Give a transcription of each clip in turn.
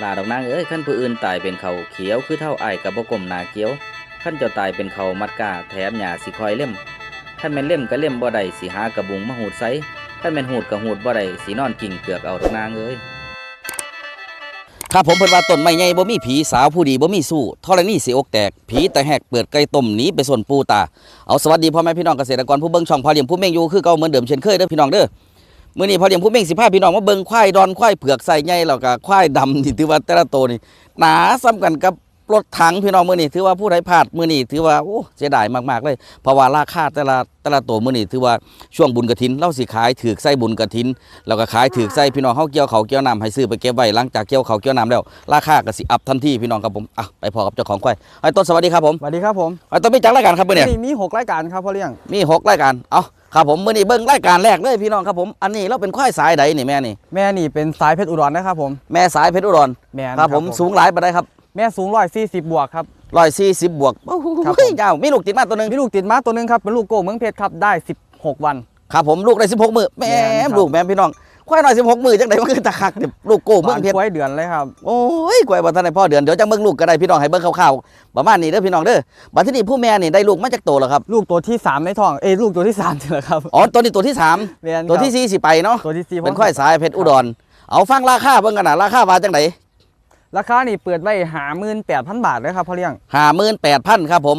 ลาดอกนางเอ้ยขั้นผู้อื่นตายเป็นเขาเขียวคือเท่าไอ้กับบ่กลมหนาเกี้ยวขั้นเจ้าตายเป็นเขามัดกาแถมหญ้าสิคอยเล่มขั้นแม่นเล่มก็เล่มบ่ได้สิหากระบุงมาหูดไสขั้นแม่นหูดก็หูดบ่ได้สินอนกิ่งเกือกเอาดอกนางเอ้ยครับผมเพิ่นว่าต้นไม้ใหญ่บ่มีผีสาวผู้ดีบ่มีสู้ธรณีสิอกแตก ผีแต่แหกเปิดไก่ต้มหนีไปส่วนปูตา เอาสวัสดีพ่อแม่พี่น้องเกษตรกรผู้เบิ่งช่องพอเลี้ยงผู้เม่งอยู่คือเก่าเหมือนเดิมเช่นเคยเด้อพี่น้องเด้อ มื่อนี้พอเลี้ยงผู้เม่งสิพาพี่น้องมาเบิ่งควายดอนควายเผือกใส่ใหญ่แล้วก็ควายดำที่ถือว่าแต่ละตัวนี่หนาซ้ำกันกับ รถถังพี่น้องมื้อนี้ถือว่าผู้ใดพลาดมื้อนี้ถือว่าโอ้เสียดายมากๆเลยเพราะว่าราคาแต่ละแต่ละตัวมื้อนี้ถือว่าช่วงบุญกฐินเราสิขายถือใส่บุญกฐินแล้วก็ขายถือใส่พี่น้องเฮาเกี่ยวเขาวเกี่ยวน้ำให้ซื้อไปเก็บไว้หลังจากเกี่ยวเขาวเกี่ยวน้ำแล้วราคาก็สิอัพทันทีพี่น้องครับผมอะไปพอกับเจ้าของควายไอ้ต้นสวัสดีครับผมสวัสดีครับผมไอ้ต้นมีจักรายการครับมื้อนี้นี่มีหกรายการครับพ่อเลี้ยงมีหกรายการเอาครับผมมื้อนี้เบิ่งรายการแรกเลยพี่น้องครับผมอันนี้เราเป็นควายสายใดนี่แม่นี่แม่นี่เป็นสายเพชรอุดรนะครับผมแม่สายเพชรอุดรแม่นครับผมสูงหลายปานใดครับ แม่สูงร้อยสี่สิบบวกครับ140บวกโอ้โหครับผมยาวมีลูกติดมาตัวหนึงมีลูกติดม้าตัวหนึงครับเป็นลูกโก้เมืองเพชรครับได้16วัน ครับผมลูกได้16มื้อแม่แม่นครับ ลูกแม่พี่น้องควายน้อย16มื้อจังได๋มันคือตะคักเนี่ยลูกโก้เมืองเพชรไว้เดือนเลยครับ โอ้ยกล้วยบ่ทันได้พ่อเดือนเดี๋ยวจังเบิ่งลูกก็ได้พี่น้องให้เบิ่งคร่าวๆประมาณนี้เด้อพี่น้องเด้อบัดทีนี้ผู้แม่นี่ได้ลูกมาจากโตแล้วครับ ลูกตัวที่3ในท้องเอ้ยลูกตัวที่3นี่แหละครับอ๋อตัวนี้ตัวที่สามแม่นครับตัวที่สี่สิไปเนาะตัวที่สี่เป็นควายสายเพชรอุดร เอาฟังราคาเบิ่งกันนะราคาว่าจังได ราคานี่เปิดไว้หาหมื่นแปดพันบาทเลยครับพ่อเลี้ยงห้าหมื่นแปดพันครับผม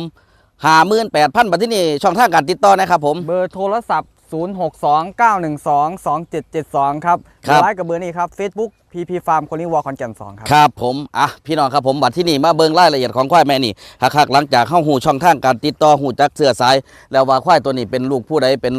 ห้าหมื่นแปดพันบัดที่นี่ช่องทางการติดต่อนะครับผม เบอร์โทรศัพท์ 0629122772 ครับครับ ไลน์กับเบอร์นี้ครับ Facebook PP Farm คนนี้วอลคอนแก่น2ครับ ครับผม อะ พี่น้องครับผมบัดที่นี่มาเบิ่งรายละเอียดของควายแม่นี่คักๆหลังจากเข้าหูช่องทางการติดต่อหูจักเสื้อสาย แล้วว่าควายตัวนี้เป็นลูกผู้ใดเป็น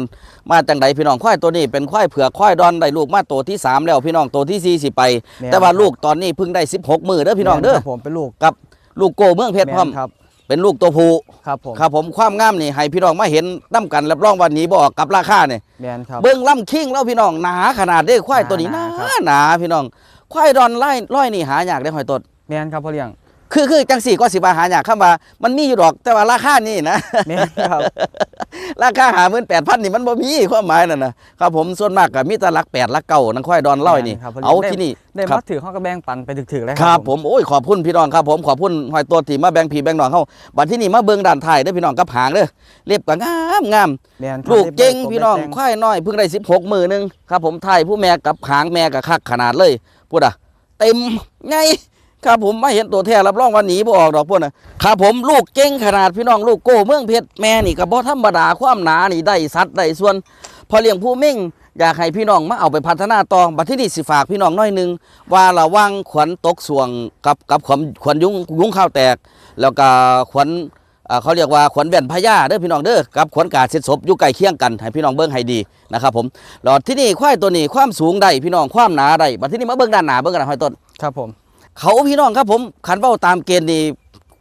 มาจังใดพี่น้องควายตัวนี้เป็นควายเผือกควายดอนได้ลูกมาตัวที่สามแล้วพี่น้องตัวที่สี่สิไป แม่น แต่ว่าลูกตอนนี้เพิ่งได้ 16 มือเด้อพี่น้องเด้อครับผมเป็นลูก กับลูกโกเมืองเพชรพร้อม แม่นครับ เป็นลูกตัวผู้ครับผมครับผมความงามนี่ให้พี่น้องมาเห็นน้ำกันรับรองวันนี้บออกกับราคาเนี่ยแมนครับเบิ้งล่ำคิงแล้วพี่น้องหนาขนาดเด้อควายตัวนี้หหนานาครับหนาพี่น้องควายดอนไล่ร้อยนี่หายากได้อหอยตดแมนครับพ่อเลี้ยง คือคือจังสี่ก็สิบาหายากคำว่ามันมีอยู่ดอกแต่ว่าราคานี่นะแมนครับ ราคาหาหมื่นแปดพันนี่มันบ่มีความหมายนั่นนะครับผมส่วนมากก็มีแต่หลักแปดหลักเก้านังควายดอนเล่อยนี่แม่นครับเอาได้ ที่นี่ได้ครัมาบถือข้อกระแบงปันไปถึกๆเลยครับผมโอ้ยขอบคุณพี่น้องครับผมขอบคุณหอยตัวที่มาแบ่งพี่แบ่งน้องเฮาบัดที่นี่มาเบิ่งด้านท้ายเด้อพี่น้องกับหางเด้อเรียบก็งามงาม แมนครับลูกเก่งได้พี่น้องได้ควายน้อยเพิ่งได้16มือหนึงครับผมไทยผู้แม่กับหางแม่กับคักขนาดเลยพูดอะเต็มไง ครับผมมาเห็นตัวแท้รับรองว่าหนีบ่ออกดอกพูดน่ะครับผมลูกเก่งขนาดพี่น้องลูกโก้เมืองเพชรแม่นี่ก็บ่ธรรมดาความหนานี่ได้สัดได้ส่วน พอเลี้ยงผู้เม่งอยากให้พี่น้องมาเอาไปพัฒนาต่อบัดที่นี่สิฝากพี่น้องน้อยหนึง ว่าระวังขวัญตกสวงกับกับขวัญขวัญยุงยุงข้าวแตก แล้วก็ขวัญอ่าเขาเรียกว่าขวัญแว่นพญาเด้อพี่น้องเด้อกับขวัญกาเสร็จศพอยู่ใกล้เคียงกันให้พี่น้องเบิ่งให้ดีนะครับผมหลอดที่นี่ควายตัวนี้ความสูงได้พี่น้องความหนาได้บัดที่นี่มาเบิ่งด้านหนาเบิ่งกันหน่อยต้นครับผม เขาพี่น้องครับผมขันเว้าตามเกณฑ์นี่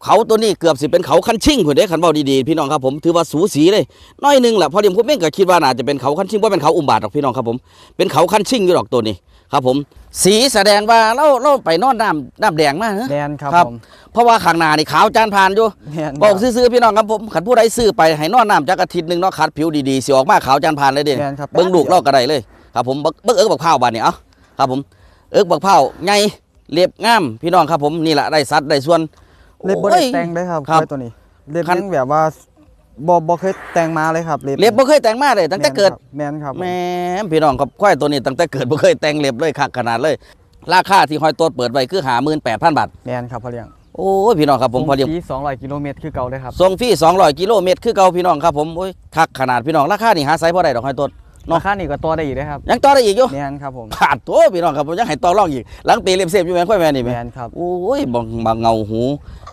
เขาตัวนี้เกือบสิเป็นเขาคันชิ่งพุ่นเด้ขันเว้าดีๆพี่น้องครับผมถือว่าสูสีเลยน้อยหนึงแหละพอเดียมผมเองก็คิดว่าน่าจะเป็นเขาคันชิ่งว่าเป็นเขาอุมบาทหรอกพี่น้องครับผมเป็นเขาคันชิ่งอยู่ดอกตัวนี้ครับผม สีแสดงว่าเราเราไปนอนน้ำน้ำแดงมาเนอะแมนครับครับผมเพราะว่าข้างหน้านี่ขาวจานผ่านอยู่แมนบอกครับซื้อๆพี่น้องครับผมขันผู้ใดซื้อไปให้นอนน้ำจักอาทิตย์หนึ่งเนาะขัดผิวดีๆสิออกมาขาวจานผ่านเลยเด้แม่นครับเบิ้งลูกเล่ากระไดเลยครับผมเบิ่งเบิ้งเอิกบักเผาวบานนี่เอ้าครับผมเอิกบักเผาวไง เรียบงามพี่น้องครับผมนี่แหละได้สัดได้ส่วน เล็บบ่โอ้ได้ยแต่งได้ครับครับควายตัวนี้ เล็บคัน ยังแบบว่าบ่บ่เคยแต่งมาเลยครับ เล็บเล็บบ่เคยแต่งมาเลยตั้งแต่เกิด แมนครับแหม่พี่น้องครับควายตัวนี้ตั้งแต่เกิดบ่เคยแต่งเล็บเลยคักขนาดเลย ราคาที่หอยโตดเปิดไว้คือหาหมื่นแปดพันบาท แมนครับพ่อเลี้ยงโอ้ยพี่น้องครับผมพอเดียวที่200กิโลเมตรคือเก่าเลยครับ ส่งฟรี200 กิโลเมตรคือเก่าพี่น้องครับผมโอ้ยคักขนาดพี่น้องราคานี่หาไซส์พอได้ดอกหอยโตด เนาะ ราคานี่ก็ตัวได้อีกนะครับยังต่อได้อีกอยู่แมนครับผมผ่านตัวพี่น้องครับผมยังให้ต่อรองอีกหลังปีเล็บเสียบอยู่แม่นค่อยแม่นี่แมแม่นครับ โอ้ยบังบังเงาหู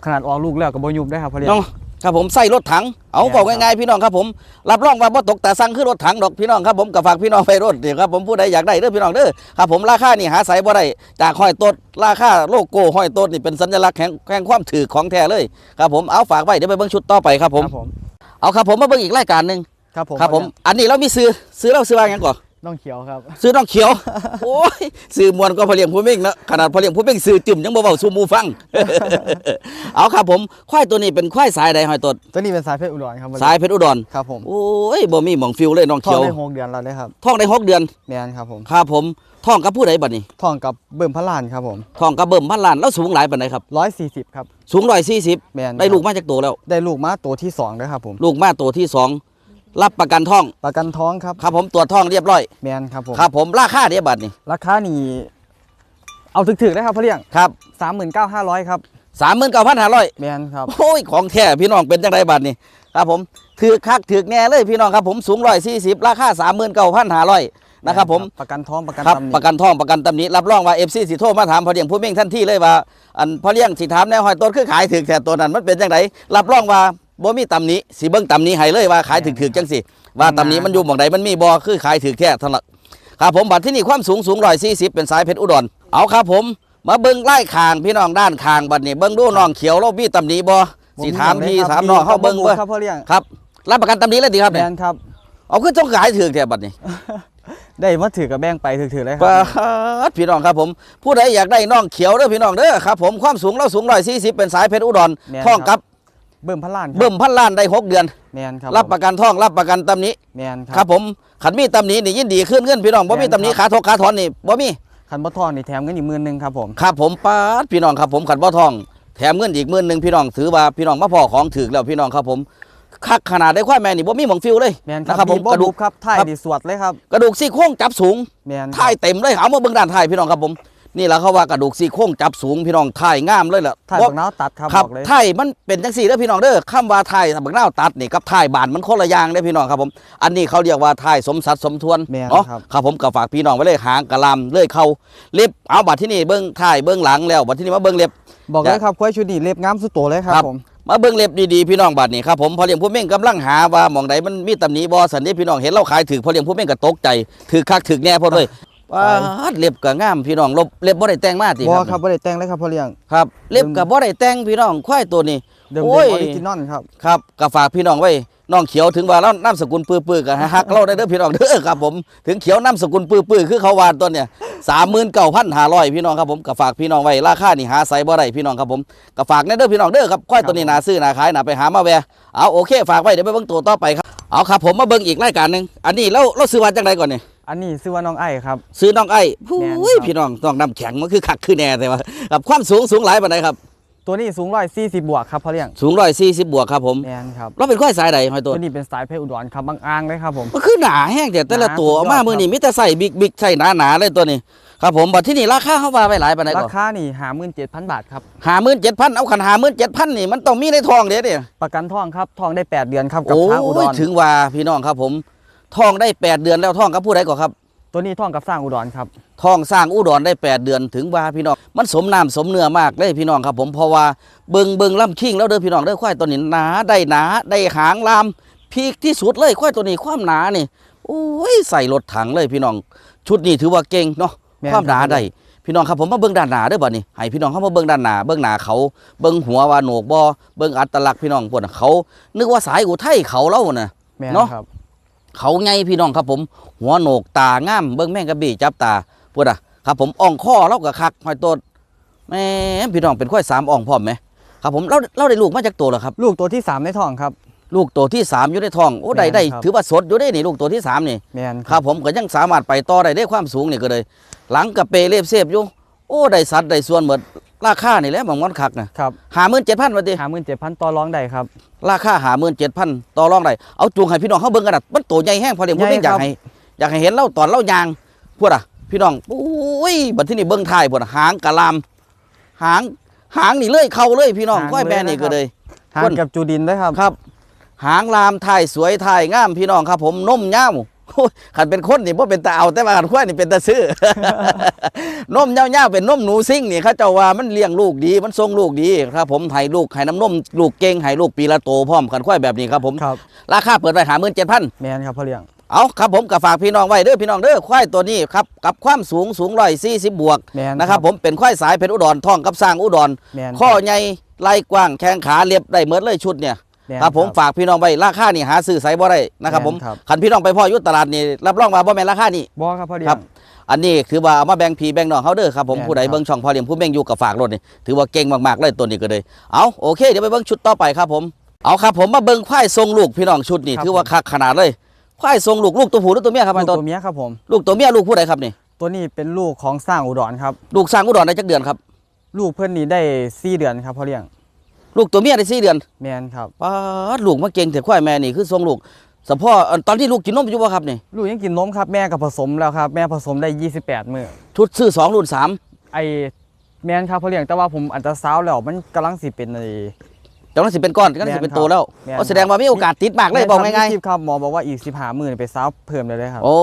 ขนาดออกลูกแล้วก็บ่ยุบได้ครับพ่อเลี้ยงน้องครับผมใส่รถถังเอาแม่น บอกครับง่ายๆพี่น้องครับผมรับรองว่าบ่ตกแต่สั่งคือรถถังดอกพี่น้องครับผมกับฝากพี่น้องไปรถเดี๋ยวครับผมผู้ใดอยากได้เด้อพี่น้องเด้อครับผมราคานี่หาใส่บ่ได้จากห้อยต้นราคาโลโก้ห้อยต้นนี่เป็นสัญลักษณ์แห่งแห่งความถือของแท้เลยครับผมเอาฝากไว้เดี๋ยวไปเบิ่งชุดต่อไปครับผม ครับผม เอาครับผมมาเบิ่งอีกรายการหนึง ครับผมครับผม อันนี้เรามีซื้อซื้อเราซื้อว่าหยังก่อนน้องเขียวครับ ซื้อน้องเขียว โอ้ยซื้อมวนก็พอเลี้ยงผู้เม่งนะขนาดพอเลี้ยงผู้เม่งซื้อจุ่มยังบ่เบาสู่หมูฟัง เอาครับผมควายตัวนี้เป็นควายสายใดหอยตดตัวนี้เป็นสายเพชรอุดรครับพ่อสาเลี้ยเพชรอุดรครับผมโอ้ยบ่มีหม่องฟิวเลยน้องท้อเขีงยวได้หกเดือนแล้วเลยครับท้องได้หกเดือนแมนครับผมครับผมท้องกับผู้ใดบัดนี้ทองกับเบิ่มพระลานครับผมท้องกับเบิ่มพันล้านแล้วสูงหลายปานใดครับ140ครับสูง140แมนได้ลูกมาจากตัวแล้ว ได้ลูกมาตัวที่2ด้วยครับผมลูกมาตัวที่สอง รับประกันท้องประกันท้องครับครับผมตรวจท้องเรียบร้อยแมนครับผมครับผมราคาเดียบัดนี่ราคานี่เอาถึกๆได้ครับพ่อเลี้ยงครับ39,500ครับสามหมื่นเก้าพันห้าร้อยแมนครับโอ้ยของแท้พี่น้องเป็นจังไดบัดนี่ครับผมถือคักถือแน่เลยพี่น้องครับผมสูงร้อยสี่สิบราคาสามหมื่นเก้าพันห้าร้อยนะครับผมประกันท้องประกันครับตำหนิประกันท้องประกันตำหนิรับรองว่าเอฟซีสิโทรมาถามพอเลี้ยงผู้เม่งทันทีเลยว่าอันพอเลี้ยงสิถามแนวหอยต้นคือขายถึกแต่ตัวนั้นมันเป็นจังไดรับรองว่า บ่มีตำหนิสิเบิ่งตำหนิให้เลยว่าขายถึกถึกจังสิว่าตำหนิมันอยู่หม่องใดมันมีบ่คือขายถึกแท้เท่านั้นครับผมบัดที่นี่ความสูงสูงร้อยสี่สิบเป็นสายเพชรอุดรเอาครับผม มาเบิ่งไล่คางพี่น้องด้านคางบัดนี้เบิ่งดูน้องเขียวเรามีตำหนิบ่สิถามพี่ถามน้องเฮาเบิ่งบ่เบิ่งครับพ่อเลี้ยงครับรับประกันตำหนิเลยดีครับแมเนี่ยนครับเอาคือต้องขายถึกแท้บัดนี้ได้มาถือกับแบงไปถือๆเลยคปรัาดพี่น้องครับผมผู้ใดอยากได้น้องเขียวเด้อพี่น้องเด้อครับผมความสูงเราสูงร้อยสี่สิบเป็นสายเพชรอุดรแม่นท่องกับ เบิ่มพระลานครับเบิ่มพันล้านได้หกเดือน แมนครับรับประกันท่องรับประกันตำหนี้แมนคครัรับบผมขันมีตำหนี้นี่ยินดีขึ้นเงินพี่น้องบ่มีแม่นตำหนี้ครัขาบทกขาถอนนี่บ่มี คันบ่ทองนี่แถมเงินอีกหมื่นหนึงครับผมครับผมปาดพี่น้องครับผมขันบ่ทอง แถมเงินอีกหมื่นหนึ่งพี่น้องถือว่าพี่น้องมาพอของถึกแล้วพี่น้องครับผมคักขนาดได้ควายแม่นี่บ่มีหมองฟิวเลยแมนคนะรับครับผมมีบ่กระดูดูกครับถ่ายครับดีสวดเลยครับกระดูกซี่โครงจับสูงแมนครับท้ายเต็มเลยเอามาเบิ่งด้านท้ายพี่น้องครับผม นี่แหละเขาว่ากระดูกซี่โครงจับสูงพี่น้องท้ายงามเลยแหละถ่ายบ่บักนาวตัดครับครับบอกเลยไทยมันเป็นจังสี่เด้อพี่น้องเด้อคำว่าไทยบักนาวตัดนี่กับไทยบานมันคนละอย่างเด้อพี่น้องครับผม อันนี้เขาเรียกว่าไทยสมสัดสมทวนแม่นเนาะครับ ครับผมก็ฝากพี่น้องไว้เลยหางกะลำเลื่อยเข้าเล็บเอาบัดที่นี่เบิ้งไทยเบิ้งหลังแล้วบัดที่นี่มาเบิ้งเล็บ บอกเลยครับควายชุดนี้เล็บงามสุดโตเลยครับครับ ผมมาเบิ้งเล็บดีๆพี่น้องบัดนี้ครับผมพอเลี้ยงผู้เม่งกำลังหาว่าหมองใดมันมีตำหนิบ่สันนี้พี่น้องเห็นเราขายถือพอเลี้ยงผู้เม่งก็ตกใจถือคักถือแน่พอด้วย ว้าดเล็บก็งามพี่น้องลบเล็บบ่ได้แต่งมาติบอครับครับบ่ได้แต่งเลยครับพ่อเลี้ยงครับเล็บก็บ่ได้แต่งพี่น้องควายตัวนี้เดิมโอ้เดิยมออริจินอลครับครับก็ฝากพี่น้องไว้น้องเขียวถึงว่าเราน้ำสกุลปื้อๆกันฮักเราได้เด้อพี่น้องเด้อครับผมถึงเขียวน้ำสกุลปื้อๆคือเขาวานตัวเนี่ยสามหมื่นเก้าพันห้าร้อยพี่น้องครับผมก็ฝากพี่น้องไว้ราคานี่หาใส่บ่ได้พี่น้องครับผมก็ฝากในเด้อพี่น้องเด้อครับก้อยตัวนี้นาซื้อนาขายนาไปหามาแวะเอาโอเค ฝากไว้เดี๋ยวไปเบิ่งตัวต่อไปครับเอาครับผมมาเบิ่งอีกรายการหนึงอันนี้เราเราซื้อวันจังไดก่อนนี่ อันนี้ชื่อว่าน้องไอ้ครับ ซื้อน้องไอ้แม่นผู้ยครับพี่น้องต้องน้ำแข็งมันคือคักคือแน่แต่ว่ากับความสูงสูงหลายปานใดครับ ตัวนี้สูงร้อยสี่สิบบวกครับพ่อเลี้ยงสูงร้อยสี่สิบบวกครับผมแมนครับเราเป็นควายสายใดหอยตัวตัวนี้เป็นสายเพชรอุดรครับบางอ่างเลยครับผมมันคือหนาแห้งแต่แต่ละหนาตัวสุดยอดมามือนี่ครับมิแต่ใส่บิ๊กบิ๊กใส่หนาหนาๆเลยตัวนี้ครับผมบัดที่นี่ราคาเขาว่าไปหลายปานใดราก่อนคานี่หาหมื่นเจ็ดพันบาทครับหาหมื่นเจ็ดพันเอาขันหาหมื่นเจ็ดพันนี่มันต้องมีในทองเด้เนี่ยประกันทองครับทองได้แปดเดือนครับกับโอ้ช้างอุดยรถึงว่าพี่น้องครับผม ทองได้แปดเดือนแล้วทองกับผู้ใดก่อนครับ ตัวนี้ทองกับสร้างอุดรครับทองสร้างอุดรได้แปดเดือนถึงว่าพี่น้อง มันสมน้ำสมเนื้อมากเลยพี่น้องครับผมเพราะว่าเบิงเบิงล่ำคิงแล้วเด้อพี่น้องเด้อควายตัวนี้หนาได้หนาได้หางลามพีกที่สุดเลยควายตัวนี้ความหนานี่โอ้ยใส่รถถังเลยพี่น้อง ชุดนี้ถือว่าเก่งเนาะแม่นความหนาครับได้พี่น้องครับผมมาเบิ่งด้านหน้าเด้อบัดนี้ให้พี่น้องเข้ามาเบิ่งด้านหน้าเบิ่งหน้าเขาเบิ่งหัวว่าโหนกบ่เบิ่งอัตลักษณ์พี่น้องพวกน่ะเขา นึกว่าสายอุทัยเขาเล่าน่ะ แมนเนาะ ครับ เขาไงพี่น้องครับผม หัวโหนกตางามเบิ่งแม่งกระบี่จับตาพวกน่ะครับผมอ่องข้อเราก็คักหอยโตดแม่พี่น้องเป็นควายสามอ่องพร้อมไหมครับผมเราเราได้ลูกมาจากตัวเหรอครับ ลูกตัวที่สามในทองครับ ลูกตัวที่สามอยู่ในท้องโอ้ได้แม่นได้ครับถือว่าสดอยู่ได้นี่ลูกตัวที่สามนี่แมนครับผมก็ยังสามารถไปต่อได้ได้ความสูงนี่ก็เลย หลังกับเปเรียบเสียบอยู่โอ้ได้สัตว์ได้ส่วนเหมือน ราคานี่แหละบางวันคักนะครับหาหมื่นเจ็ดพันวันทีหาหมื่นเจ็ดพันต่อรองได้ครับราคาหาหมื่นเจ็ดพันต่อรองได้เอาจูงให้พี่น้องเขาเบิ่งกันนะมันตัวใหญ่แห้งพอเลี้ยงพวกนี้ใหญ่อยาครักบให้อยากให้เห็นเล่าตอนเล่ายางพวดอะ พี่น้องโอ้ยบัดที่นี่เบิ่งท้ายพวดอะหางกะลามหางหางนี่เลยเข้าเลยพี่น้องหางก้อยแม่นี่เลยนะครับก็เลยห่างคนกับจูดินด้วยครับครับ หางลามถ่ายสวยถ่ายงามพี่น้องครับ ผมนมยาวโอ้ย ขันเป็นคนนี่พ่เป็นตาเอาแต่ว่าขันควายนี่เป็นตาซื้อนมยาวๆเป็นนมหนูซิ่งนี่เขาเจ้าว่ามันเลี้ยงลูกดีมันทรงลูกดีครับผมให้ลูกให้น้ำนมลูกเก่งให้ลูกปีละโตพร้อมขันควายแบบนี้ครับผมครับราคาเปิดไปหาหมื่นเจ็ดพันแมนครับพ่อเลี้ยงเอาครับผมกับฝากพี่น้องไว้เด้อพี่น้องเด้อควายตัวนี้ครับกับความสูงสูงร้อยสี่สิบบวกแมนนะครับผมเป็นควายสายเพชรอุดรทองกับสร้างอุดรแมนข้อใหญ่ไหล่กว้างแข้งขาเรียบได้เหมือนเลยชุดเนี่ยแมน ครับผมฝากพี่น้องไว้ราคานี่หาซื้อไสบ่ได้นะครับผมแม่นครับคันพี่น้องไปพ่ออยุตลาดนี่รับรองว่าบ่แม่นราคานี่บอครับพ่อเลี้ยครับงอันนี้คือว่าเอามาแบ่งพี่แบ่งน้องเขาเด้อครับผมแม่นผู้ใดครับเบิ่งช่องพ่อเลี้ยงผู้แบ่งอยู่กับฝากรถนี่ถือว่าเก่งมากๆเลยตัวนี้ก็เลยเอาโอเคเดี๋ยวไปเบิ่งชุดต่อไปครับผมเอาครับผมมาเบิ่งควายทรงลูกพี่น้องชุดนี่ถือว่าคักขนาดเลยควายทรงลูกลูกตัวผู้หรือตัวเมียครับลูไอ้กต้นตัวเมียครับผมลูกตัวเมียลูกผู้ใดครับนี่ตัวนี้เป็นลูกของสร้างอุดรครับลูกสร้างอุดรได้จักเดือนครับ ลูกเพื่อนนี่ได้สี่เดือนครับพ่อเลี้ยง ลูกตัวเมียได้สี่เดือนแมนครับป้าดลูกมาเก่งแต่ควายแม่นี่คือทรงลูกสะพ่ออันตอนที่ลูกกินนมอยู่บ่ครับนี่ลูกยังกินนมครับแม่กับผสมแล้วครับ แม่ผสมได้ 28 มื้อชุดซื้อสองรุ่นสามไอแมนครับพ่อเลี้ยงแต่ว่าผมอันจะสาวแล้วมันกำลังสิเป็นไอจังนั้นสิเป็นก้อนจังนั้นสิเป็นโตแล้วแม่นครับ ก็แสดงว่ามีโอกาสติดมากเลยบอกง่ายๆครับหมอบอกว่าอีก15มื้อนี่ไปสาวเพิ่มได้เลยครับ ๆโอ้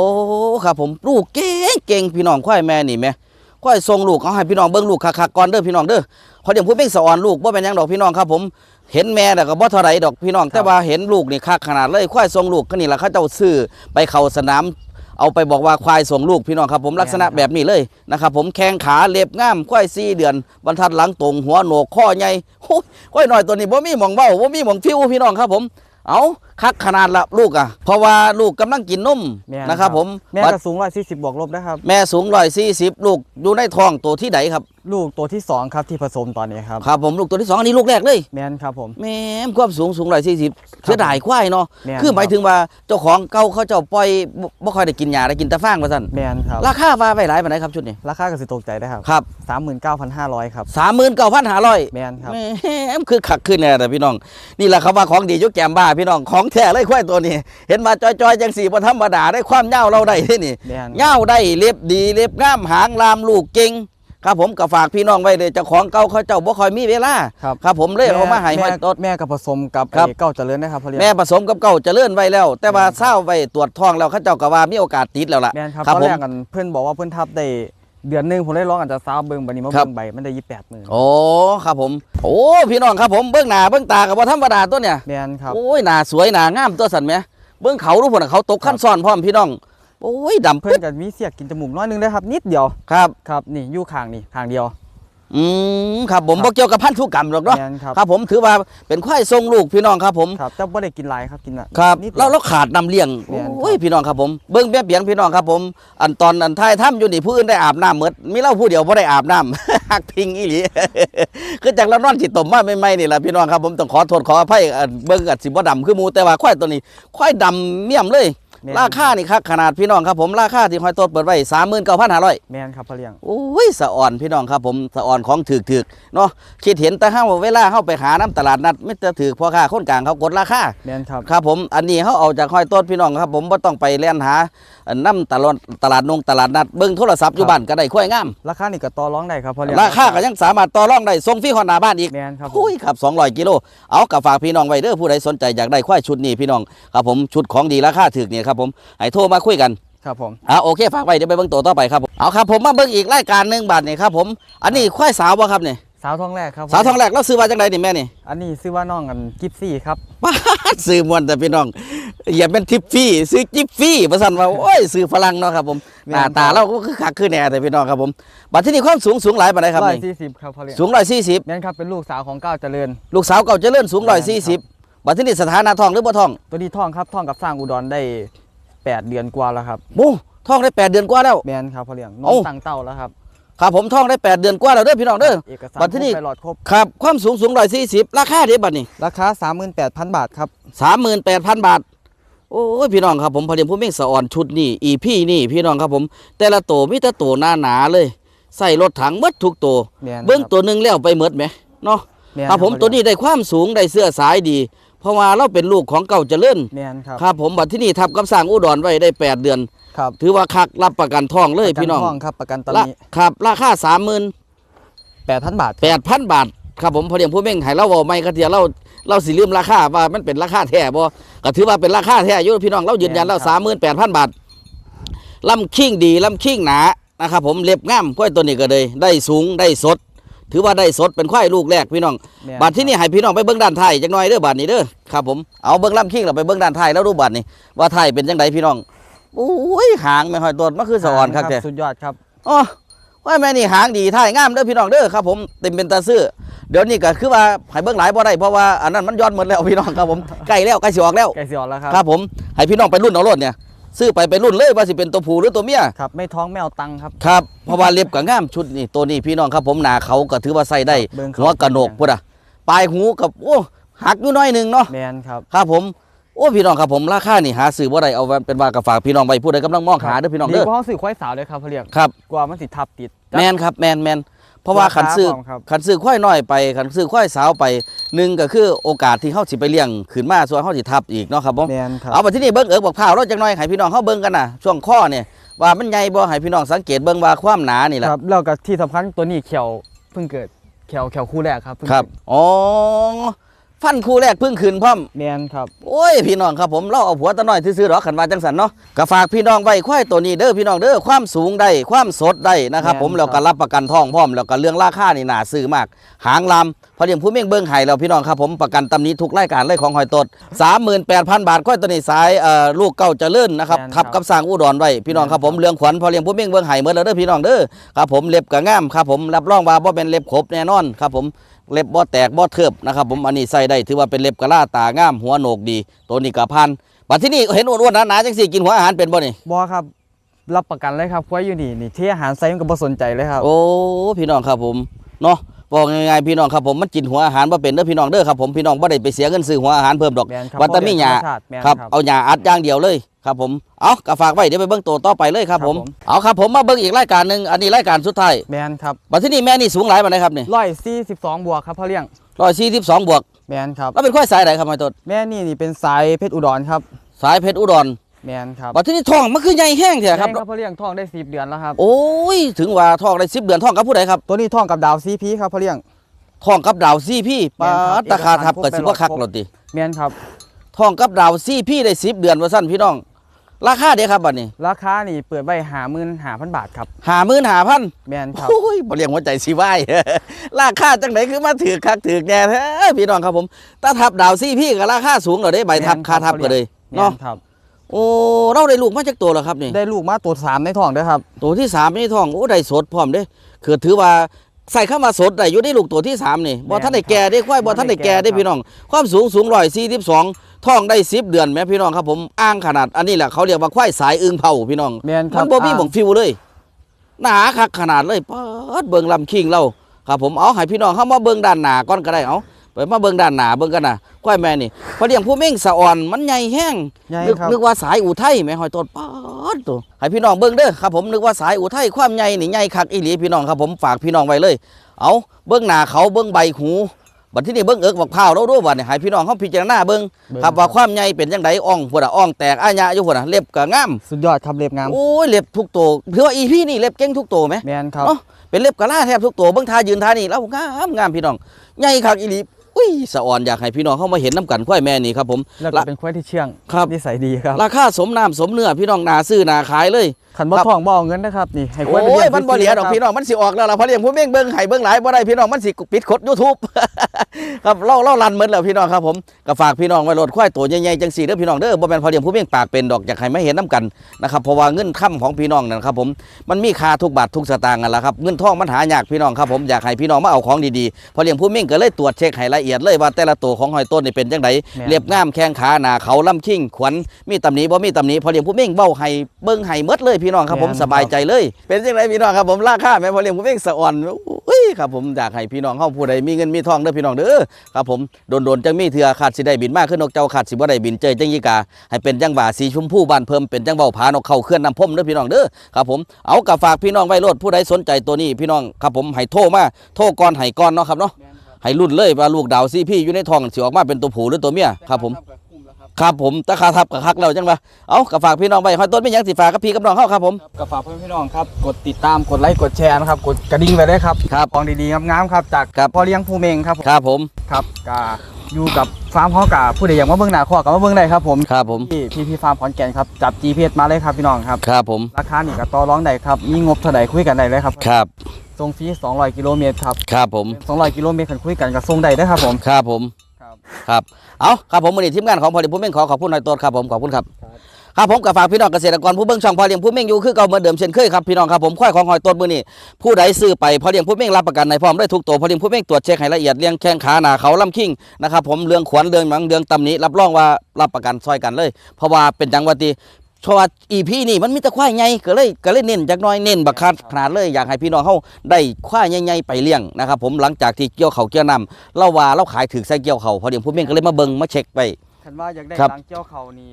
ครับผมลูกเก่งเก่งพี่น้องควายแม่นี่แม่ ควายทรงลูกเอาให้พี่น้องเบิ่งลูกคักๆก่อนเด้อพี่น้องเด้อเพอเดี๋ยวพูดเพ่งสะอ่อนลูกบ่เป็นหยังดอกพี่น้องครับผมเห็นแม่แต่ก็บ่เท่าไหรดอกพี่น้อง แต่ว่าเห็นลูกนี่คักขนาดเลยควายทรงลูกก็นี่ล่ะเขาเจ้าซื้อไปเข้าสนามเอาไปบอกว่าควายส่งลูกพี่น้องครับผมลักษณะแบบนี้เลยนะครับผมแข้งขาเล็บง่ามควายสี่เดือนบรรทัดหลังตรงหัวโหนกข้อใหญ่โอ้ยควายน้อยตัวนี้บ่มีหมองเบ้าบ่มีหมองฟิวพี่น้องครับผม เอา คักขนาดละลูกอะ เพราะว่าลูกกำลังกินนมแม่นะครับผมแม่บัดก็สูง140บวกลบนะครับ แม่สูงร้อยสี่สิบลูกอยู่ในท้องตัวที่ใดครับ ลูกตัวที่สองครับที่ผสมตอนนี้ครับ ครับผมลูกตัวที่สองอันนี้ลูกแรกเลย แมนครับผม แม่มความสูงสูงร้อยสี่สิบเสียดายควายเนาะแม่น คือหมายครับถึงว่าเจ้าของเก่าเขาเจ้าปล่อยบ่บ่ค่อยได้กินหญ้าได้กินแต่ฟางว่าซั่นแมนครับราคาว่าไว้หลายปานใดครับชุดนี้ราคาก็สิตกใจได้ครับครับ39,500ครับสามหมื่นเก้าพันห้าร้อยแมนครับแม่มคือขักขึ้นแน่แต่พี่น้อง นี่แหละเขาว่าของดีอยุกแกมบ้าพี่น้องของแท้เลยควายตัวนี้ เห็นมาจอยๆจังสี่พธรรมดาได้ความเง่าเราได้ที่นี่แมนเง่าได้เล็บดีเล็บงามหางลามลูกเก่งครับผมก็ฝากพี่น้องไว้เลยเจ้าของเก่าเขาเจ้าบ่ค่อยมีเวลาครับครับผมเลยเอามาให้ห้แม่อยต้นแม่กับผสมกับครับไอ้เก้าเจริญนะครับพ่อเลี้ยงแม่ผสมกับเก่าเจะเลื่อนไว้แล้ว แต่ว่าเศร้าไว้ตรวจท้องแล้วเขาเจ้าก็ว่ามีโอกาสติดแล้วล่ะแม่นครับครับตอนผมแรกกันเพื่อนบอกว่าเพื่อนทับได้ เดือนหนึงผมได้ร้องอาจจะสาวเบิ่งบัดนี้มาครับ เบิ่งใบมันได้ยี่แปดหมื่นโอ้ครับผม โอ้พี่น้องครับผมเบื้องหน้าเบื้องตากับบ่ธรรมดาตัวเนี่ย แม่นครับ โอ้ยหน้าสวยหน้างามตัวสันไหมเบื้องเขารู้ผลเขาตกขั้นซ้อนพร้อมพี่น้อง โอ้ยดำเพื่เพิ่อนกับมีเสียกกินจมูกน้อยหนึงเลยครับ นิดเดียวครับ ครับนี่อยู่ข้างนี่ข้างเดียว อืมครับผมครับ บ่เกี่ยวกับพันธุกรรมหรอกเนาะแม่นครับครับผมถือว่าเป็นควายทรงลูกพี่น้องครับผม ครับแต่บ่ได้กินหลายครับกินอะครับนิดเดีเรายวเราขาดน้ำเลี้ยงแม่นครับโอ้ ยพี่น้องครับผมเบิ้งแม่เบียงพี่น้องครับผม อันตอนอันท้ายถ้ำอยู่นี่ผู้อื่นได้อาบน้ำหมดมีเล่าผู้เดียวบ่ได้อาบน้ำหักพิงอีหลีคือจากเรานอนจิตตมมาไม่ไม่นี่แหละพี่น้องครับผมต้องขอโทษขออภัยเบิ้งอัดสิบ่ดำคือมูแต่ว่าควายตัวนี้ควายดำเมี่ยมเลย ราคานี่ครับขนาดพี่น้องครับผมราคาที่หอยโตดเปิดไว้39,500แม่นครับพ่อเลี้ยงโอ้ยสะอ่อนพี่น้องครับผมสะอ่อนของถึกๆเนาะคิดเห็นแต่เฮาเวลาเฮาไปหาน้ำตลาดนัดไม่จะถือพ่อค้าคนกลางเขากดราคาแม่นครับครับผมอันนี้เขาเอาจากห้อยต้นพี่น้องครับผมบ่ต้องไปแล่นหาอันน้ำตลาดตลาดนงตลาดนัดเบิ่งโทรศัพท์อยู่บ้านก็ได้ค่อยงามราคานี่ก็ต่อรองได้ครับพ่อเลี้ยงราคาก็ยังสามารถต่อรองได้ส่งฟรีฮอดหน้าบ้านอีกแม่นครับผมโอ้ยครับ200กิโลเอากับฝากพี่น้องไว้เด้อผู้ใดสนใจอยากได้ควายชุดนี้พี่น้องครับผมชุดของดีราคาถูกเนี่ยครับผมให้โทรมาคุยกันครับผมอ่าโอเคฝากไว้เดี๋ยวไปเบิ่งตัวต่อไปครับผมเอาครับผมมาเบิ่งอีกรายการหนึงบาทนี่ครับผมอันนี้ควายสาวบ่ครับนี่สาวท้องแรกครับสาวทองแรกเราซื้อมาจังไดนี่แม่นี่อันนี้ชื่อว่าน้องกันกิฟซี่ครับป้าดซื้อมวนแต่พี่น้องอย่าเป็นทิปฟี่ซื้อจิปฟี่ประสันว่าโอ้ยซื้อฝรั่งเนาะครับผมหแม่น้านตาเราก็คือคักคือแหน่แต่พี่น้องครับผมบัดที่นี่ความสูงสูงหลายปานใดครับร้อยนี่สี่สิบครับพ่อเลี้ยงสูงร้อยสี่สิบแม่นครับเป็นลูกสาวของเก้าเจริญ ลูกสาวเก่าเจริญสูงร้อยสี่สิบ บัดที่นี่สถานะทองหรือบ่ทองตัวนี้ท่องครับท่องกับสร้างอุดรได้แปดเดือนกว่าแล้วครับโอ้ทองได้แปดเดือนกว่าแล้ว แมนครับพ่อเลี้ยงน้อเอ้างตั้งเต้าแล้วครับครับผมทองได้แปดเดือนกว่าแล้วเด้อพี่น้องเด้อ เอกสารบัดที่นี่ ครบไปหลอดครบครับความสูงสูงร้อยสี่สิบราคาเด้บัดนี้ราคา38,000 บาทครับสามหมื่นแปดพันบาท โอ้ยพี่น้องครับผมพอดีผู้เม่งสะอ่อนชุดนี่อีพี่นี่พี่น้องครับผม แต่ละตัวมีแต่ตัวหนาหนาๆเลย ใส่รถถังหมดทุกตัวแมนเบิ้งครับตัวหนึ่งแล้วไปหมดไหมเนาะแมนครับผมพ่อตัวเลี้ยงนี้ได้ความสูงได้เสื้อสายดี เพราะว่าเราเป็นลูกของเก่าเจริญแมนครับ ครับผมบัดที่นี่ทับกับสร้างอุดรไว้ได้แปดเดือน ครับถือว่าคักรับประกันทองเลยพี่น้องประกัห้องครับประกันตอนละนี้ครับราคาสามหมื่น8,000บาท แปดพันบาท ครับผมพอดีผู้เม่งให้เราเอาไม่กระเทียเราเราสิลืมราคาว่ามันเป็นราคาแท้บ่ก็ถือว่าเป็นราคาแท้อยู่พี่น้องเรายืนยันเราสามหมื่นแปดพันบาทลำคิงดีลำคิงหนานะครับผมเล็บงามควายตัวนี้ก็เลยได้สูงได้สด ถือว่าได้สดเป็นควายลูกแรกพี่น้องแม่นบาทที่นี่ให้พี่น้องไปเบิ้งด้านไทายจักหน่อยเด้อบาทนี้เด้อครับผมเอาเบิ้งลำคิงเราไปเบิ้งด้านไทายแล้วรูปบาทนี้ว่าไทายเป็นจังไดพี่น้องโอ้ยหางไม่ค่อยตัวมันคือสะอ่อนครับคแกสุดยอดครับอ๋อว่าแม่นี่หางดีท่ายงามเด้อพี่น้องเด้อครับผมเต็มเป็นตาซื้อเดี๋ยวนี้ก็คือว่าให้เบิ่งหลายบ่ได้เพราะว่าอันนั้นมันย้อนหมดแล้วพี่น้องครับผมใกล้แล้วใกล้สิออกแล้วไก่สิออนแล้วครับครับผมให้พี่น้องไปรุ่นเอารถเนี่ย ซื้อไปไปรุ่นเลยว่าสิเป็นตัวผู้หรือตัวเมียครับไม่ท้องไม่เอาตังค์ครับ ครับเพราะว่าเล็บก็งามชุดนี่ตัวนี้พี่น้องครับผมหนาเขาก็ถือว่าใส่ได้เบิ่งเขาหัวกระโหนกพุ่นอะปลายหูกับโอ้หักอยู่หน้อยหนึงเนาะ แมนครับ ครับผมโอ้พี่น้องครับผมราคานี่หาซื้อบ่ได้เอาไว้เป็นว่ากระฝากพี่น้องไว้ผู้ใดกำลังมองหาเด้อพี่น้องดีเด้อกว่าเขาสื่อควายสาวเลยครับเขาเรียกครับ กว่ามันสิทับติด แมนครับแมนแมน เพราะว่าขันซื้อราคาพร้อมครับ ขันซื้อควายน้อยไปขันซื้อควายสาวไปหนึ่งก็คือโอกาสที่เขาสิไปเลี้ยงขืนมาส่วนเขาสิทับอีกเนาะครับผม แมนครับ เอามาที่นี่เบิ้งเอิกบอกข้าวเราจังน้อยให้พี่น้องเขาเบิ้งกันนะช่วงข้อเนี่ยว่ามันใหญ่บ่ให้พี่น้องสังเกตเบิ้งว่าความหนานี่แหละครับแล้วก็ที่สำคัญตัวนี้เขียวเพิ่งเกิดเขียวเขียวคู่แรกครับเพิ่งครับเกิดอ๋อ ฟันคู่แรกเพิ่งขึ้นพร้อมแมนครับโอ้ยพี่น้องครับผมเราเอาผัวตะน้อยซื้อๆหรอกขันว่าจังสันเนาะก็ฝากพี่น้องไว้ควายตัวนี้เด้อพี่น้องเด้อความสูงได้ความสดได้นะครับผมแล้วก็รับประกันทองพร้อมแล้วก็เรื่องราคานี่น่าซื้อมาก หางลำพอเลี้ยงผู้เมี่ยงเบิ้งไห้แล้วพี่น้องครับผมประกันตำหนี้ทุกรายการเลยของหอยตด 38,000 บาทควายตัวนี้สายเอ่อลูกเก้าเจริญนะครับทับกับสร้างอุดรไว้พี่น้องครับผมเรื่องขวัญพอเลี้ยงผู้เมี่ยงเบิ้งไห้เมื่อแล้วเด้อพี่น้องเด้อครับผมเล็บก็งามครับผมรับรองว่าบ่เป็นเล็บขบแน่นอนครับผม เล็บบ่แตกบ่เทิบนะครับผมอันนี้ใส่ได้ถือว่าเป็นเล็บกะลาตางามหัวโหนกดี ตัวนี้กะพันบัดที่นี่เห็นอ้วนๆหนาๆจังสี่กินหัวอาหารเป็นบ่นี่บอครับ รับประกันเลยครับควายอยู่นี่นี่เที่อาหารใส่มันก็บ่สนใจเลยครับ โอ้พี่น้องครับผมเนาะบอกง่ายๆพี่น้องครับผมมันกินหัวอาหารบ่เป็นเด้อพี่น้องเด้อครับผมพี่น้องบ่ได้ไปเสียเงินซื้อหัวอาหารเพิ่มดอกแมนครับวัตามิหญ้าธรรมชติแมนครับ เอาหญ้าอัดอย่างเดียวเลย ครับผม เอากะฝากไว้เดี๋ยวไปเบิ่งตัวต่อไปเลยครับผม ครับผม เอาครับผมมาเบิ่งอีกรายการหนึงอันนี้รายการสุดท้ายแมนครับบัดที่นี่แม่นี่สูงหลายปานใดครับนี่ร้อยสี่สิบสองบวกครับพ่อเลี้ยง142บวก แมนครับ แล้วเป็นควายสายไหนครับหอยตดแม่นี่นี่เป็นสายเพชรอุดรครับ สายเพชรอุดรแมนครับบัดที่นี่ท้องมันคือใหญ่แห้งแท้ครับ แม่ครับพ่อเลี้ยงท้องได้สิบเดือนแล้วครับ โอ้ย ถึงว่าท้องได้สิบเดือนท้องกับผู้ใดครับตัวนี้ท้องกับดาวซีพีครับพ่อเลี้ยงท้องกับดาวซี่พี่ปาแม่นครับดตาคาทับเอกสารกับสิว่าคักครบรถติแมนครับท้องกับดาวซี่พี่ได้สิบเดือนว่าสั้นพี่น้อง ราคาเด้ครับบัดนี้ราคานี่เปิดไว้หาหมื่นหาพันบาทครับหาหมื่นหาพันแมนครับโอ้ยบ่เลี้ยงหัวใจสิวายราคาจังไหนคือมาถือคักถือแน่แท้พี่น้องครับผมตาทับดาวซี่พี่ก็ราคาสูงเหรอเด้ใบทับแม่นคาทับครับก็เลยแมเนาะนครับโอ้เราได้ลูกมาจากตัวแล้วครับนี่ได้ลูกมาตัวสามในท้องด้วยครับ ตัวที่สามนี่ท้องโอ้ได้สดพร้อมเด้คือถือว่าใส่เข้ามาสดได้อยู่ได้ลูกตัวที่สามนี่บ่ท่านได้แก่ได้ควายบ่ท่านได้แก่ได้พี่น้อง ความสูงสูงร้อยสี่สิบสอง ท้องได้สิบเดือนแม่พี่น้องครับผมอ้างขนาดอันนี้แหละเขาเรียกว่าควายสายอึงเผาพี่น้องแมนครัมับนบ่มีอ่า หม่องฟิวเลยหนาคักขนาดเลยเปิดเบิ่งลำคิงเราครับผมเอาให้พี่น้องเข้ามาเบิ่งด้านหน้าก่อนก็ได้เอาไปมาเบิ่งด้านหน้าเบิ่งกันนะควายแม่นี่พอเลี้ยงผู้เม่งสะอ่อนมันใหญ่แห้ง ใหญ่นึกครับนึกว่าสายอู่ไทยแม่หอยต้นป๊าดตัวให้พี่น้องเบิ่งเด้อครับผมนึกว่าสายอู่ไทยความใหญ่นี่ใหญ่คักอีหลีพี่น้องครับผมฝากพี่น้องไว้เลย เอาเบิ่งหน้าเขาเบิ่งใบหู บัดที่นี่เบิ่งเอิกบักพร้าวเราด้วยบัดนี่ให้พี่น้องเขาพิจารณาเบิ่งเบิ่งครับว่าความใหญ่เป็นจังไดอ่องพุ่นน่ะอ่องแตกอาญะอยู่พุ่นน่ะเล็บก็งามสุดยอดครับเรียบงามโอ้ยเล็บทุกตัวถือว่าอีพี่นี่เล็บเก่งทุกตัวไหมแมนครับเนาะเป็นเล็บกะลาแทบทุกตัวเบิ่งท่ายืนท่านี่แล้วงามงามพี่น้องใหญ่คักอีหลี อุ้ยสะอ่อนอยากให้พี่น้องเข้ามาเห็นน้ำกันควายแม่นี่ครับผมแล้วก็ละเป็นควายที่เชื่องครับนิสัยดีครับ ราคาสมน้ำสมเนื้อพี่น้องนาซื้อนาขายเลยขันบ่ครับท้องบ่เอาเงินนะครับนี่ให้ควายไปโอ้เลี้ยงมันบ่เหลียดอกฟรีๆพี่น้องมันสิออกแล้วล่ะเพราะเลี้ยงผู้เม่งเบิ่งไห้เบิ่งหลายบ่ได้พี่น้องมันสิปิดกด YouTube ครับเล่าเล่าลันหมดแล้วพี่น้องครับผมก็ฝากพี่น้องไว้รถควายตัวใหญ่ๆจังสี่เด้อพี่น้องเด้อบ่แม่นพอเลี้ยงผู้เม่งปากเป็นดอกอยากให้มาเห็นน้ำกันนะครับเพราะว่าเงินค่ำของพี่น้องนั่นครับผมมันมีค่าทุกบาททุกสตางค์นั่นแหละครับเงินทองมันหายากพี่น้องครับผมอยากให้พี่น้องมาเอาของดีๆพอเลี้ยงผู้เม่งก็เลยตรวจเช็คให้ละเอียดเลยว่าแต่ละตัวของหอยต้นนี่เป็นจังไดแม่นเรียบงามแข้งขาหน้าเขาลำคิงขวัญมีตำหนิบ่มีตำหนิพอเลี้ยงผู้เม่งเบ้าให้เบิ่งให้หมดเลยพี่น้องครับผมแม่นสบายใจเลย เป็นจังไดพี่น้องครับผมราคาแม่พอเลี้ยงผู้เม่งสะอ่อนอุ้ยครับผมอยากให้พี่น้องเฮาผู้ใดมีเงินมีทองเด้อพี่น้องเด้อครับผมโดนๆจังมีเถื่อขาดสิได้บินมากขึ้นนกเจ้าขาดสิบ่ได้บินเจยจังยีกาให้เป็นจังหวาสีชมพูบ้านเพิ่มเป็นจังเบาผานกเข้าเคลื่อนน้ำพมเด้อพี่น้องเด้อครับผมเอากับฝากพี่น้องไว้โลดผู้ใดสนใจตัวนี้พี่น้องครับผมให้โทรมาโทรก่อนให้ก่อนเนาะครับเนาะ ให้รุ่นเลยว่าลูกดาวซีพี่อยู่ในท้องสิออกมาเป็นตัวผู้หรือตัวเมียครับผมครับผมตะคาทับกับคักแล้วจังวะเอากับฝากพี่น้องไปหอยต้นไม่ยังสิฝากกับพี่กับน้องเข้าครับผมก็ฝากเพื่อนพี่น้องครับ กดติดตาม กดไลค์ กดแชร์นะครับ กดกระดิ่งไว้เลยครับครับของดีๆงามๆครับ จากครับพ่อเลี้ยงผู้เมงครับผมครับผม ครับกาอยู่กับฟาร์มเขากาผู้ใดอยากมาเบิ่งหน้าข้อกับมาเบิ่งได้ครับผม ครับผมที่พีพีฟาร์มขอนแก่นครับ จับ GPS มาเลยครับพี่น้องครับ ครับผม ราคานี่ก็ต่อรองได้ครับ มีงบเท่าใดคุยกันได้เลยครับ ครับ ส่งฟรี200 กิโลเมตรครับครับผม 200 กิโลเมตรคันคุยกันก็ส่งได้เด้อครับผม ครับผม ครับ ครับ เอาครับผมมือนี้ทีมงานของพอเลี้ยงผู้เม่งขอขอบคุณหน่อยตัวครับผม ขอบคุณครับ ครับผมกับฝากพี่น้องเกษตรกรผู้เบิ่งช่องพอเลี้ยงผู้เม่งอยู่คือเก่าเหมือนเดิมเช่นเคยครับพี่น้องครับผมควายของหอยต้นมือนี้ผู้ใดซื้อไปพอเลี้ยงผู้เม่งรับประกันในพร้อมได้ทุกตัวพอเลี้ยงผู้เม่งตรวจเช็คให้ละเอียดเลี้ยงแข้งขาหน้าเขาลำคิงนะครับผมเรื่องขวัญเรื่องหมังเรื่องตำหนิรับรองว่ารับประกันซอยกันเลย เพราะว่าเป็นจังหวัดที่ เพราะว่าอีพีนี่มันมีแต่ควายใหญ่ก็เลยก็เลยเน้นจักหน้อยเน้นบักคัดขนาดเลยอยากให้พี่น้องเขาได้ควายใหญ่ๆไปเลี้ยงนะครับผมหลังจากที่เกี่ยวเขาวเกี่ยวน้ำเราว่าเราขายถือใส่เกี่ยวเขาพอเลี้ยงผู้เม่งก็เลยมาเบิ่งมาเช็คไปคันว่าอยากได้ครับหลังเกี่ยวเขานี่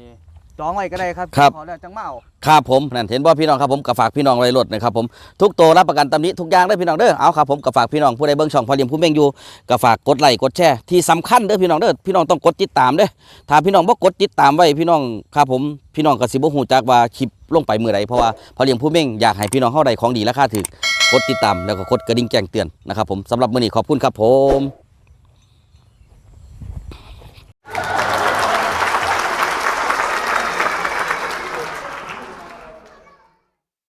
จองไว้ก็ได้ครับครับ ขอแล้วจังมาเอาครับผมนั่นเห็นว่าพี่น้องครับผมกับฝากพี่น้องไรรถนะครับผมทุกตัวรับประกันตำหนี้ทุกอย่างเด้อพี่น้องเด้อเอาครับผมกับฝากพี่น้องผู้ใดเบิ่งช่องพอเลี้ยงผู้เม่งอยู่กับฝากกดไลค์กดแชร์ที่สำคัญเด้อพี่น้องเด้อพี่น้องต้องกดติดตามเด้อถ้าพี่น้องบ่กดติดตามไว้พี่น้องครับผมพี่น้องก็สิบ่ฮู้จักว่าคลิปลงไปมื้อใดเพราะว่าพอเลี้ยงผู้เม่งอยากให้พี่น้องเฮาได้ของดีราคาถูกกดติดตามแล้วก็กดกระดิ่งแจ้งเตือนนะครับผมสำหรับมื้อนี้ขอบคุณครับผม